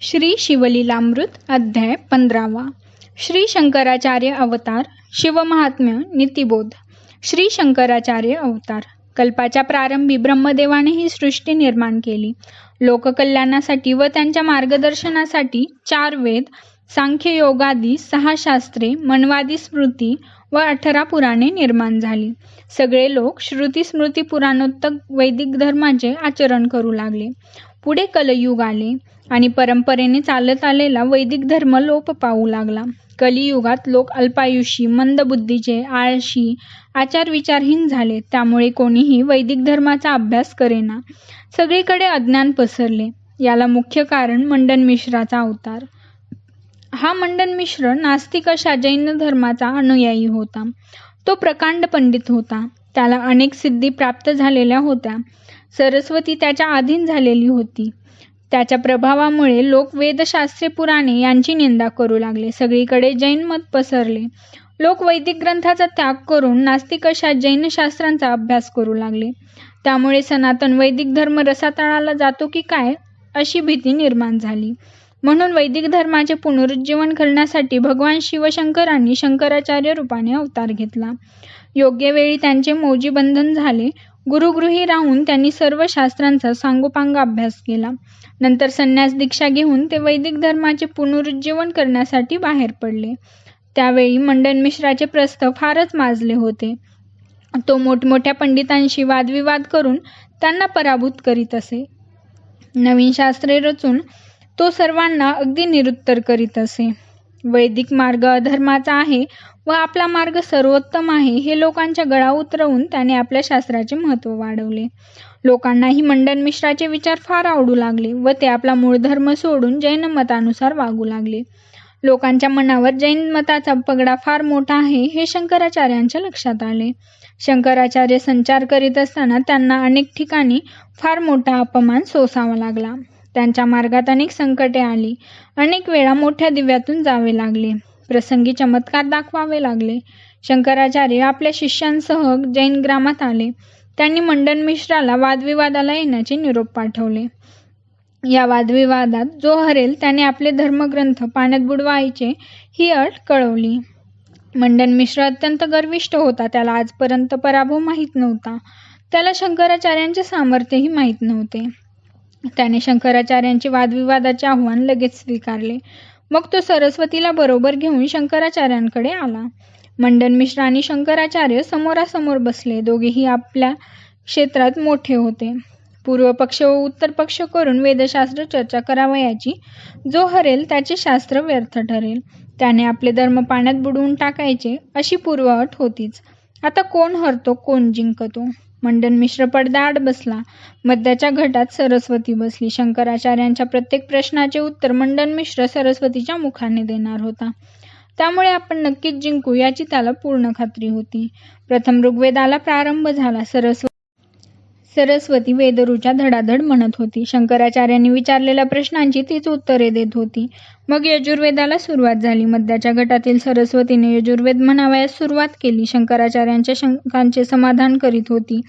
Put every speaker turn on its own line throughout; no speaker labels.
श्री शिवलीलामृत अध्याय पंधरावा. श्री शंकराचार्य अवतार शिवमहात्म्य नीतिबोध. श्री शंकराचार्य अवतार. कल्पाच्या प्रारंभी ब्रह्मदेवाने ही सृष्टी निर्माण केली. लोककल्याणासाठी व त्यांच्या मार्गदर्शनासाठी चार वेद सांख्य योगादी सहा शास्त्रे मनवादी स्मृती व अठरा पुराणे निर्माण झाली. सगळे लोक श्रुती स्मृती पुराणोत्तक वैदिक धर्माचे आचरण करू लागले. पुढे कलयुग आले. आणि परंपरेने चालत आलेला वैदिक धर्म लोप पावू लागला. कलियुगात लोक अल्पायुषी मंदबुद्धीचे आळशी आचार विचारहीन झाले. त्यामुळे कोणीही वैदिक धर्माचा अभ्यास करेना. सगळीकडे अज्ञान पसरले. याला मुख्य कारण मंडन मिश्राचा अवतार. हा मंडन मिश्र नास्तिक अशा जैन धर्माचा अनुयायी होता. तो प्रकांड पंडित होता. त्याला अनेक सिद्धी प्राप्त झालेल्या होत्या. सरस्वती त्याच्या अधीन झालेली होती. त्याच्या प्रभावामुळे लोक वेदशास्त्रे पुराणे यांची निंदा करू लागले. सगळीकडे जैन मत पसरले. लोक वैदिक ग्रंथाचा त्याग करून नास्तिक अशा जैन शास्त्रांचा अभ्यास करू लागले. त्यामुळे सनातन वैदिक धर्म रसातळाला जातो की काय अशी भीती निर्माण झाली. म्हणून वैदिक धर्माचे पुनरुज्जीवन करण्यासाठी भगवान शिवशंकरांनी शंकराचार्य रूपाने अवतार घेतला. योग्य वेळी त्यांचे मौजी बंधन झाले. गुरुगृही राहून त्यांनी सर्व शास्त्रांचा सांगोपांग अभ्यास केला. नंतर संन्यास दीक्षा घेऊन ते वैदिक धर्माचे पुनरुज्जीवन करण्यासाठी बाहेर पडले. त्यावेळी मंडन मिश्राचे प्रस्थ फारच माजले होते. तो मोठमोठ्या पंडितांशी वादविवाद करून त्यांना पराभूत करीत असे. नवीन शास्त्रे रचून तो सर्वांना अगदी निरुत्तर करीत असे. वैदिक मार्ग अधर्माचा आहे व आपला मार्ग सर्वोत्तम आहे हे लोकांच्या गळा उतरवून त्याने आपल्या शास्त्राचे महत्त्व वाढवले. लोकांनाही मंडन मिश्राचे विचार फार आवडू लागले व ते आपला मूळ धर्म सोडून जैन मतानुसार वागू लागले. लोकांच्या मनावर जैन मताचा पगडा फार मोठा आहे हे शंकराचार्यांच्या लक्षात आले. शंकराचार्य संचार करीत असताना त्यांना अनेक ठिकाणी फार मोठा अपमान सोसावा लागला. त्यांच्या मार्गात अनेक संकटे आली. अनेक वेळा मोठ्या दिव्यातून जावे लागले. प्रसंगी चमत्कार दाखवावे लागले. शंकराचार्य आपल्या शिष्यांसह जैन ग्रामात आले. त्यांनी मंडन मिश्राला वादविवादाला येण्याचे निरोप पाठवले. या वादविवादात जो हरेल त्याने आपले धर्मग्रंथ पाण्यात बुडवायचे ही अट कळवली. मंडन मिश्र अत्यंत गर्विष्ट होता. त्याला आजपर्यंत पराभव माहीत नव्हता. त्याला शंकराचार्यांचे सामर्थ्यही माहीत नव्हते. त्याने शंकराचार्यांचे वादविवादाचे आव्हान लगेच स्वीकारले. मग तो सरस्वतीला बरोबर घेऊन शंकराचार्यांकडे आला. मंडन मिश्र आणि शंकराचार्य समोरासमोर बसले. दोघेही आपल्या क्षेत्रात मोठे होते. पूर्व पक्ष व उत्तर पक्ष करून वेदशास्त्र चर्चा करावयाची जो हरेल त्याचे शास्त्र व्यर्थ ठरेल. त्याने आपले धर्म पाण्यात बुडवून टाकायचे अशी पूर्वअट होतीच. आता कोण हरतो कोण जिंकतो? मंडन मिश्र पडद्याआड बसला. मध्याच्या घटात सरस्वती बसली. शंकराचार्यांच्या प्रत्येक प्रश्नाचे उत्तर मंडन मिश्र सरस्वतीच्या मुखाने देणार होता. त्यामुळे आपण नक्कीच जिंकू याची त्याला पूर्ण खात्री होती. प्रथम ऋग्वेदाला प्रारंभ झाला. सरस्वती सरस्वती वेदरूच्या धडाधड म्हणत होती. शंकराचार्यांनी विचारलेल्या प्रश्नांची तीच उत्तरे देत होती. मग यजुर्वेदाला सुरुवात झाली. मध्याच्या गटातील सरस्वतीने यजुर्वेद म्हणावयास सुरुवात केली. शंकराचार्यांच्या शंकांचे समाधान करीत होती.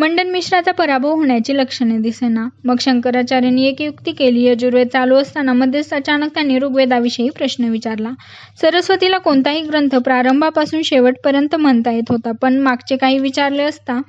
मंडन मिश्राचा पराभव होण्याची लक्षणे दिसेना. मग शंकराचार्यांनी एक युक्ती केली. यजुर्वेद चालू असताना मध्येच अचानक त्यांनी ऋग्वेदाविषयी प्रश्न विचारला. सरस्वतीला कोणताही ग्रंथ प्रारंभापासून शेवटपर्यंत म्हणता येत होता पण मागचे काही विचारले असता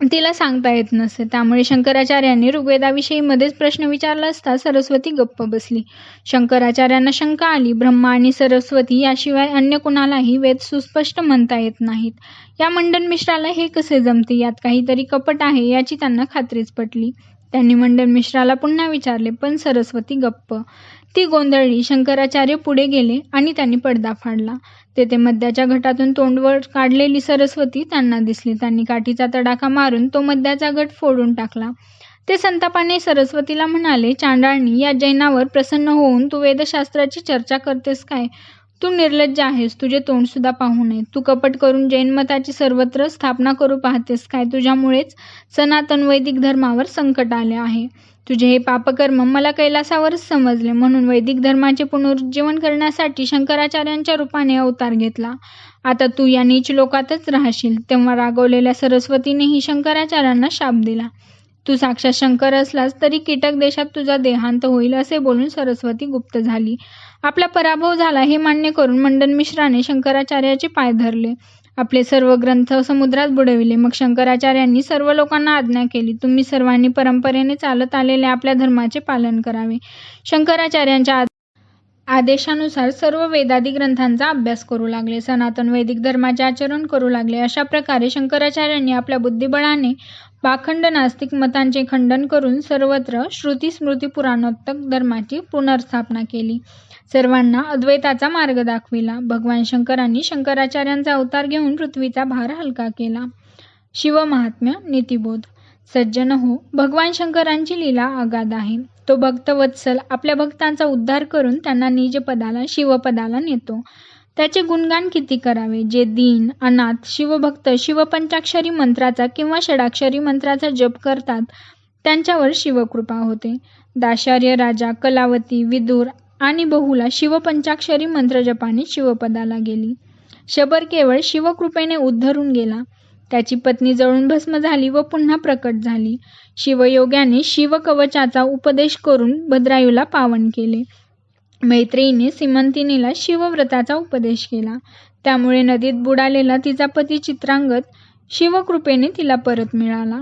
तिला सांगता येत नसे. त्यामुळे शंकराचार्यांनी ऋग्वेदाविषयी मध्येच प्रश्न विचारला असता सरस्वती गप्प बसली. शंकराचार्यांना शंका आली. ब्रह्मा आणि सरस्वती याशिवाय अन्य कुणालाही वेद सुस्पष्ट म्हणता येत नाहीत. या मंडन मिश्राला हे कसे जमते? यात काहीतरी कपट आहे याची त्यांना खात्रीच पटली. त्यांनी मंडन मिश्राला पुन्हा विचारले पण सरस्वती गप्प. ती गोंधळली. शंकराचार्य पुढे गेले आणि त्यांनी पडदा फाडला. तेथे मद्याच्या घटातून तोंडवर काढलेली सरस्वती त्यांना दिसली. त्यांनी काठीचा तडाखा मारून तो मद्याचा घट फोडून टाकला. ते संतापाने सरस्वतीला म्हणाले चांडाळणी या जैनावर प्रसन्न होऊन तू वेदशास्त्राची चर्चा करतेस काय? तू निर्लज्ज आहेस तुझे तोंड सुद्धा पाहू नये. तू कपट करून जैन मताची सर्वत्र स्थापना करू पाहतेस काय? तुझ्यामुळेच सनातन वैदिक धर्मावर संकट आले आहे. तुझे हे पापकर्म मला कैलासावरच समजले म्हणून वैदिक धर्माचे पुनरुज्जीवन करण्यासाठी शंकराचार्यांच्या रूपाने अवतार घेतला. आता तू या नीच लोकातच राहशील. तेव्हा रागवलेल्या सरस्वतीनेही शंकराचार्यांना शाप दिला. तू साक्षात शंकर असलास तरी कीटक देशात तुझा देहांत होईल असे बोलून सरस्वती गुप्त झाली. आपला पराभव झाला हे मान्य करून मंडन मिश्राने शंकराचार्याचे पाय धरले. आपले सर्व ग्रंथ समुद्रात बुडविले. मग शंकराचार्यांनी सर्व लोकांना आज्ञा केली. तुम्ही सर्वांनी परंपरेने चालत आलेल्या आपल्या धर्माचे पालन करावे. शंकराचार्यांच्या आदेशानुसार सर्व वेदादी ग्रंथांचा अभ्यास करू लागले. सनातन वैदिक धर्माचे आचरण करू लागले. अशा प्रकारे शंकराचार्यांनी आपल्या बुद्धिबळाने पाखंड नास्तिक मतांचे खंडन करून सर्वत्र श्रुती स्मृती पुराणोत्तक धर्माची पुनर्स्थापना केली. सर्वांना अद्वैताचा मार्ग दाखविला. भगवान शंकरांनी शंकराचार्यांचा अवतार घेऊन पृथ्वीचा भार हलका केला. शिवमहात्म्य नीतिबोध. सज्जन हो भगवान शंकरांची लीला अगाध आहे. तो भक्त वत्सल आपल्या भक्तांचा उद्धार करून त्यांना निजपदाला शिवपदाला नेतो. त्याचे गुणगान किती करावे? जे दीन अनाथ शिवभक्त शिवपंचाक्षरी मंत्राचा किंवा षडाक्षरी मंत्राचा जप करतात त्यांच्यावर शिवकृपा होते. दाशार्य राजा कलावती विदूर आणि बहुला शिवपंचाक्षरी मंत्रजपाने शिवपदाला गेली. शबर केवळ शिवकृपेने उद्धरून गेला. त्याची पत्नी जळून भस्म झाली व पुन्हा प्रकट झाली. शिवयोग्याने शिवकवचाचा उपदेश करून भद्रायूला पावन केले. मैत्रेयीने सिमंतिनीला शिवव्रताचा उपदेश केला. त्यामुळे नदीत बुडालेला तिचा पती चित्रांगत शिवकृपेने तिला परत मिळाला.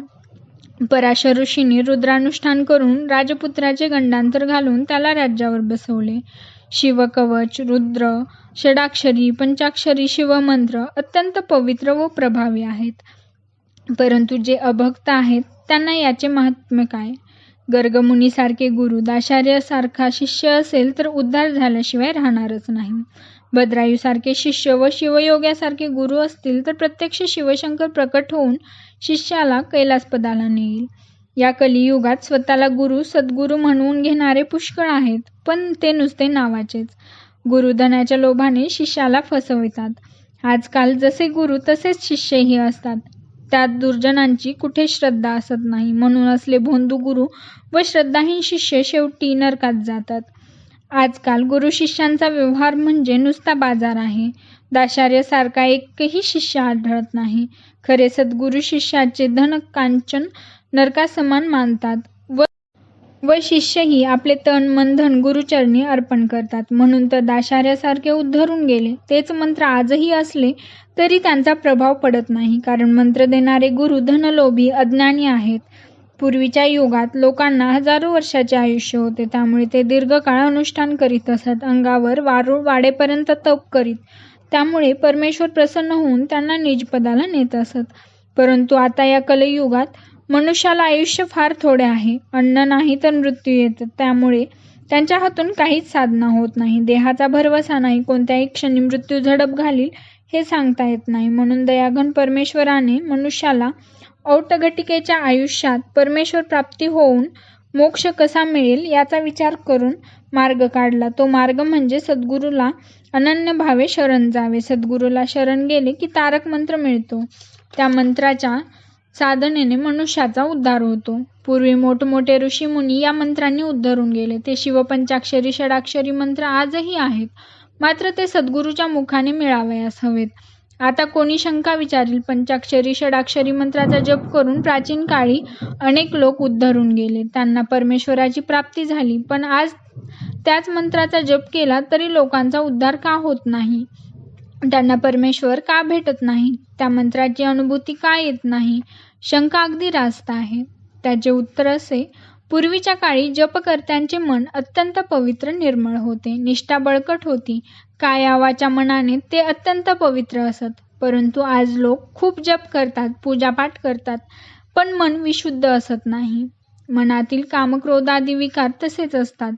पराशर ऋषीने रुद्रानुष्ठान करून राजपुत्राचे गंडांतर घालून त्याला राज्यावर बसवले. शिवकवच रुद्र षडाक्षरी पंचाक्षरी शिवमंत्र अत्यंत पवित्र व प्रभावी आहेत. परंतु जे अभक्त आहेत त्यांना याचे महात्म्य काय? गर्गमुनीसारखे गुरु दाशार्यासारखा शिष्य असेल तर उद्धार झाल्याशिवाय राहणारच नाही. भद्रायूसारखे शिष्य व शिवयोग्यासारखे गुरु असतील तर प्रत्यक्ष शिवशंकर प्रकट होऊन शिष्याला कैलासपदाला नेईल. या कलियुगात स्वतःला गुरु सद्गुरू म्हणवून घेणारे पुष्कळ आहेत पण ते नुसते नावाचेच. गुरुधनाच्या लोभाने शिष्याला फसवितात. आजकाल जसे गुरु तसेच शिष्यही असतात. त्यात दुर्जनांची कुठे श्रद्धा असत नाही म्हणून असले भोंदू गुरु व श्रद्धाहीन शिष्य शेवटी नरकात जातात. आजकाल गुरु शिष्यांचा व्यवहार म्हणजे नुसता बाजार आहे. दाशार्यासारखा एकही शिष्य आढळत नाही. खरे सद्गुरु शिष्याचे धन कांचन नरकासमान मानतात. व व शिष्यही आपले तन मन धन गुरुचरणी अर्पण करतात. म्हणून तर दाशार्यासारखे उद्धरून गेले. तेच मंत्र आजही असले तरी त्यांचा प्रभाव पडत नाही. कारण मंत्र देणारे गुरु धनलोभी अज्ञानी आहेत. पूर्वीच्या युगात लोकांना हजारो वर्षाचे आयुष्य होते. त्यामुळे ते दीर्घकाळ अनुष्ठान करीत असत अंगावर वारूळ वाढेपर्यंत तप करीत. त्यामुळे परमेश्वर प्रसन्न होऊन त्यांना निजपदाला नेत असत. परंतु आता या कलयुगात मनुष्याला आयुष्य फार थोडे आहे. अन्न नाही तर मृत्यू येतं. त्यामुळे त्यांच्या हातून काहीच साधना होत नाही. देहाचा भरवसा नाही. कोणत्याही क्षणी मृत्यू झडप घालील हे सांगता येत नाही. म्हणून दयाघन परमेश्वराने मनुष्याला औटघटिकेच्या आयुष्यात परमेश्वर प्राप्ती होऊन मोक्ष कसा मिळेल याचा विचार करून मार्ग काढला. तो मार्ग म्हणजे सद्गुरूला अनन्य भावे शरण जावे. सद्गुरूला शरण गेले की तारक मंत्र मिळतो. त्या मंत्राच्या साधनेने मनुष्याचा उद्धार होतो. पूर्वी मोठमोठे ऋषीमुनी या मंत्रांनी उद्धरून गेले. ते शिवपंचाक्षरी षडाक्षरी मंत्र आजही आहेत. मात्र ते सद्गुरूच्या मुखाने मिळावयास हवेत. आता कोणी शंका विचारील पंचाक्षरी षडाक्षरी मंत्राचा जप करून प्राचीन काळी अनेक लोक उद्धरून गेले. त्यांना परमेश्वराची प्राप्ती झाली पण आज त्याच मंत्राचा जप केला तरी लोकांचा उद्धार का होत नाही? त्यांना परमेश्वर का भेटत नाही? त्या मंत्राची अनुभूती का येत नाही? शंका अगदी रास्त आहे. त्याचे उत्तर असे पूर्वीच्या काळी जपकर्त्यांचे मन अत्यंत पवित्र निर्मळ होते. निष्ठा बळकट होती. कायावाच्या मनाने ते अत्यंत पवित्र असत. परंतु आज लोक खूप जप करतात पूजापाठ करतात पण मन विशुद्ध असत नाही. मनातील कामक्रोधादी विकार तसेच असतात.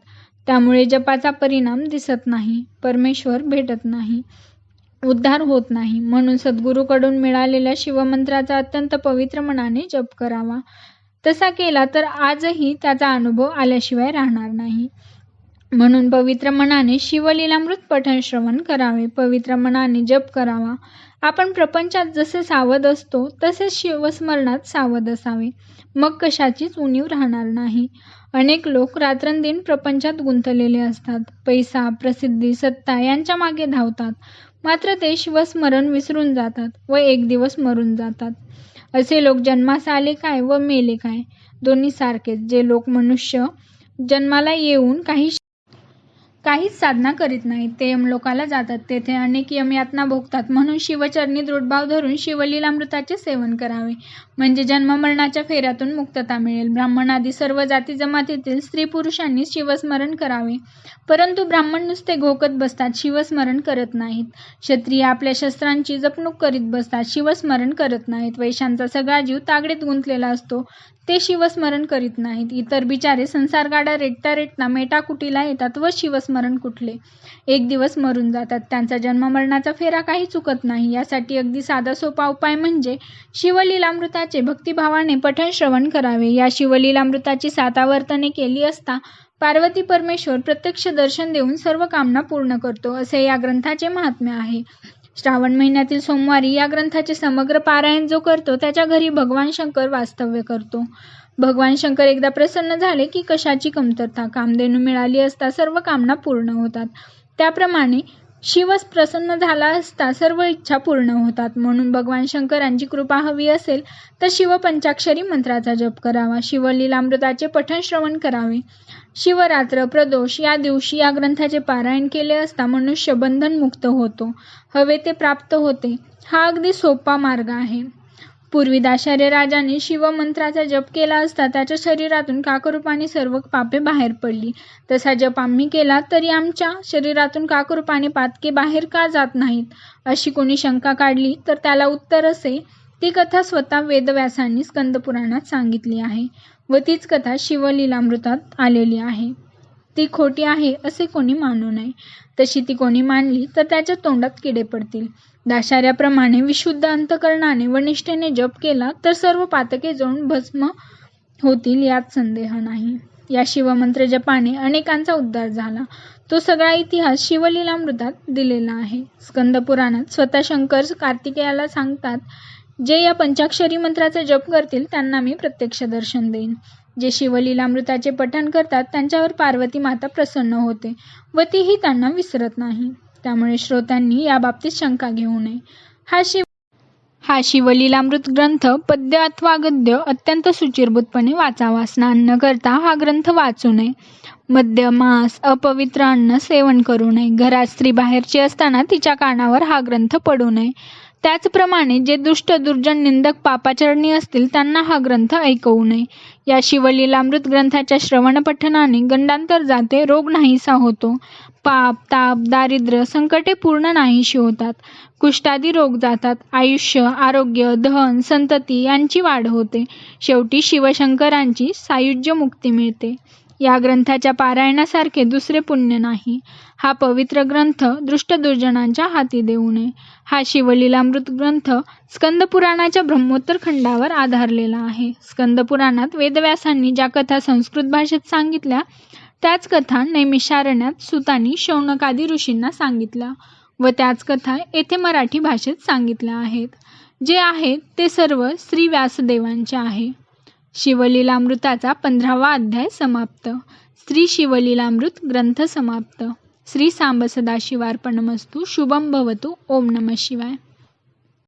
त्यामुळे जपाचा परिणाम दिसत नाही. परमेश्वर भेटत नाही. उद्धार होत नाही. म्हणून सद्गुरूकडून मिळालेल्या शिवमंत्राचा अत्यंत पवित्र मनाने जप करावा. तसा केला तर आजही त्याचा अनुभव आल्याशिवाय राहणार नाही. म्हणून पवित्र मनाने शिवलीलामृत पठण श्रवण करावे. पवित्र मनाने जप करावा. आपण प्रपंचात जसे सावध असतो तसेच शिवस्मरणात सावध असावे. मग कशाचीच उणीव राहणार नाही. अनेक लोक रात्रंदिन प्रपंचात गुंतलेले असतात. पैसा प्रसिद्धी सत्ता यांच्या मागे धावतात. मात्र ते शिवस्मरण विसरून जातात व एक दिवस मरून जातात. असे लोक जन्मास आले काय व मेले काय? दोन्ही सारखेच. जे लोक मनुष्य जन्माला येऊन काही काहीच साधना करीत नाहीत. ते यमलोकाला जातात. तेथे अनेक यमयातना भोगतात. म्हणून शिवचरणी दृढभाव धरून शिवलीलामृताचे सेवन करावे. म्हणजे जन्ममरणाच्या फेऱ्यातून मुक्तता मिळेल. ब्राह्मण आदी सर्व जाती जमातीतील स्त्री पुरुषांनी शिवस्मरण करावे. परंतु ब्राह्मण नुसते घोकत बसतात. शिवस्मरण करत नाहीत. क्षत्रिय आपल्या शस्त्रांची जपणूक करीत बसतात. शिवस्मरण करत नाहीत. वैशांचा सगळा जीव तागडीत गुंतलेला असतो. ते शिवस्मरण करीत नाहीत. इतर बिचारे संसार गाडा रेटता रेटता मेटाकुटीला येतात व शिवस्मरण कुठले? एक दिवस मरून जातात. त्यांचा जन्ममरणाचा फेरा काही चुकत नाही. यासाठी अगदी साधा सोपा उपाय म्हणजे शिवलीलामृताचे भक्तिभावाने पठण श्रवण करावे. या शिवलीलामृताची सातावर्तने केली असता पार्वती परमेश्वर प्रत्यक्ष दर्शन देऊन सर्व कामना पूर्ण करतो. असे या ग्रंथाचे महात्म्य आहे. श्रावण महिन्यातील सोमवारी या ग्रंथाचे समग्र पारायण जो करतो त्याच्या घरी भगवान शंकर वास्तव्य करतो. भगवान शंकर एकदा प्रसन्न झाले की कशाची कमतरता? कामधेनू मिळाली असता सर्व कामना पूर्ण होतात. त्याप्रमाणे शिवस प्रसन्न झाला असता सर्व इच्छा पूर्ण होतात. म्हणून भगवान शंकरांची कृपा हवी असेल तर शिवपंचाक्षरी मंत्राचा जप करावा. शिवलीलामृताचे पठण श्रवण करावे. शिवरात्र प्रदोष या दिवशी या ग्रंथाचे पारायण केले असता मनुष्य बंधनमुक्त होतो. हवे ते प्राप्त होते. हा अगदी सोपा मार्ग आहे. पूर्वी दाशार्य राजाने शिवमंत्राचा जप केला असता त्याच्या शरीरातून काकरूपाने सर्व पापे बाहेर पडली. तसा जप आम्ही केला तरी आमच्या शरीरातून काकरूपाने पातके बाहेर का जात नाहीत? अशी कोणी शंका काढली तर त्याला उत्तर असे ती कथा स्वतः वेदव्यासांनी स्कंदपुराणात सांगितली आहे व तीच कथा शिवलीलामृतात आलेली आहे. ती खोटी आहे असे कोणी मानू नये. तशी ती कोणी मानली तर त्याच्या तोंडात किडे पडतील. दाशाऱ्याप्रमाणे विशुद्ध अंतकरणाने व निष्ठेने जप केला तर सर्व पातके जाऊन भस्म होतील यात संदेह नाही. या शिवमंत्र जपाने अनेकांचा उद्धार झाला. तो सगळा इतिहास शिवलीलामृतात दिलेला आहे. स्कंद पुराणात स्वतः शंकर कार्तिकेयाला सांगतात जे या पंचाक्षरी मंत्राचा जप करतील त्यांना मी प्रत्यक्ष दर्शन देईन. जे शिवलीलामृताचे पठण करतात त्यांच्यावर पार्वती माता प्रसन्न होते व तीही त्यांना विसरत नाही. त्यामुळे श्रोत्यांनी याबाबतीत शंका घेऊ नये. हा शिव हा शिवलीलामृत ग्रंथ पद्य अथवा गद्य अत्यंत सुचिरभूतपणे वाचावा. स्नान न करता हा ग्रंथ वाचू नये. मद्य मांस अपवित्र अन्न सेवन करू नये. घरात स्त्री बाहेरची असताना तिच्या कानावर हा ग्रंथ पडू नये. त्याचप्रमाणे जे दुष्ट दुर्जन निंदक पापाचरणी असतील त्यांना हा ग्रंथ ऐकवू नये. या शिवलीलामृत ग्रंथाच्या श्रवण पठनाने गंडांतर जाते रोग नाहीसा होतो. पाप ताप दारिद्र्य संकटे पूर्ण नाहीशी होतात. कुष्ठादी रोग जातात. आयुष्य आरोग्य धन संतती यांची वाढ होते. शेवटी शिवशंकरांची सायुज्य मुक्ती मिळते. या ग्रंथाच्या पारायणासारखे दुसरे पुण्य नाही. हा पवित्र ग्रंथ दुष्टदुर्जनांच्या हाती देऊ नये. हा शिवलीलामृत ग्रंथ स्कंदपुराणाच्या ब्रह्मोत्तर खंडावर आधारलेला आहे. स्कंदपुराणात वेदव्यासांनी ज्या कथा संस्कृत भाषेत सांगितल्या त्याच कथा नैमिषारण्यात सुतानी शौनकादी ऋषींना सांगितल्या व त्याच कथा येथे मराठी भाषेत सांगितल्या आहेत. जे आहेत ते सर्व श्री व्यासदेवांचे आहे. शिवलीलामृताचा पंधरावा अध्याय समाप्त. श्री शिवलीलामृत ग्रंथ समाप्त. श्री सांब सदाशिवार्पणमस्तू शुभम भवतु. ओम नम शिवाय.